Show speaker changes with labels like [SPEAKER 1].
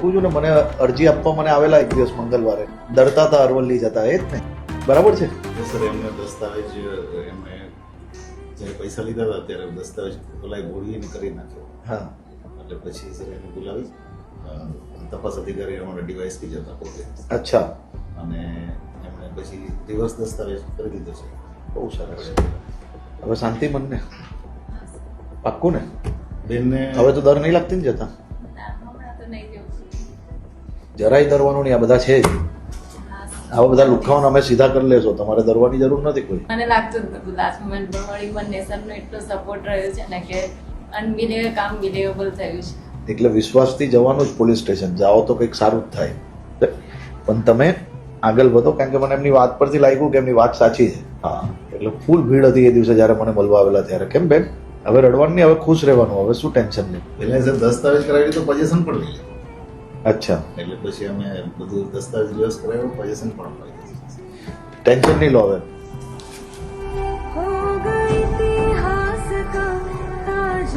[SPEAKER 1] પૂછું છું ને મને અરજી આપવા મને આવેલા એક દિવસ મંગળવારે. ડરતા હતા અરવલ્લી જતા એ જ ને? બરાબર છે?
[SPEAKER 2] સર એમને દસ્તાવેજ એમને જ્યારે પૈસા લીધા હતા ત્યારે દસ્તાવેજ ઓલાએ બોડીને કરી નાખ્યો
[SPEAKER 1] હા.
[SPEAKER 2] એટલે પછી સર એને બોલાવી. તપાસ અધિકારી અમારા ડિવાઇસથી જતા પોતે.
[SPEAKER 1] અચ્છા.
[SPEAKER 2] અને એમણે પછી રિવર્સ દસ્તાવેજ કરી દીધો છે.
[SPEAKER 1] બહુ સરસ હવે શાંતિ મનને? પાક્કું ને?
[SPEAKER 2] બેનને
[SPEAKER 1] હવે તો દર નહીં લાગતી ને જતા? જરાય ડરવાનું નહીં આ બધા છે જ. આવા બધા લુખાઓને અમે સીધા કરી લેશો તમારે દરવાની જરૂર નથી કોઈ.
[SPEAKER 3] મને લાગતું નતું લાસ્ટ મોમેન્ટ પર વળી પણ નેશનનો એટલો સપોર્ટ રહ્યો છે ને કે અનબિલેવ કામ બિલીવેબલ થયું છે.
[SPEAKER 1] એટલે વિશ્વાસથી જવાનું જ પોલીસ સ્ટેશન જાઓ તો કંઈક સારું જ થાય. પણ તમે આગળ વધો કારણ કે મને એમની વાત પરથી લાગ્યું કે એમની વાત સાચી છે. હા એટલે ફૂલ ભીડ હતી એ દિવસે જ્યારે મને મળવા આવેલા ત્યારે. કેમ બેન? હવે રડવાનું નહીં હવે ખુશ રહેવાનું હવે શું ટેન્શન નહીં.
[SPEAKER 2] એટલે દસ્તાવેજ કરાવી તો પોઝિશન પણ લઈ.
[SPEAKER 1] અચ્છા.
[SPEAKER 2] એટલે પછી અમે બધું દસ્તાવેજ દિવસ કરાવ્યો પોઝિશન પણ મળી
[SPEAKER 1] ટેન્શન નહીં લો હવે. हो गई इतिहास का ताज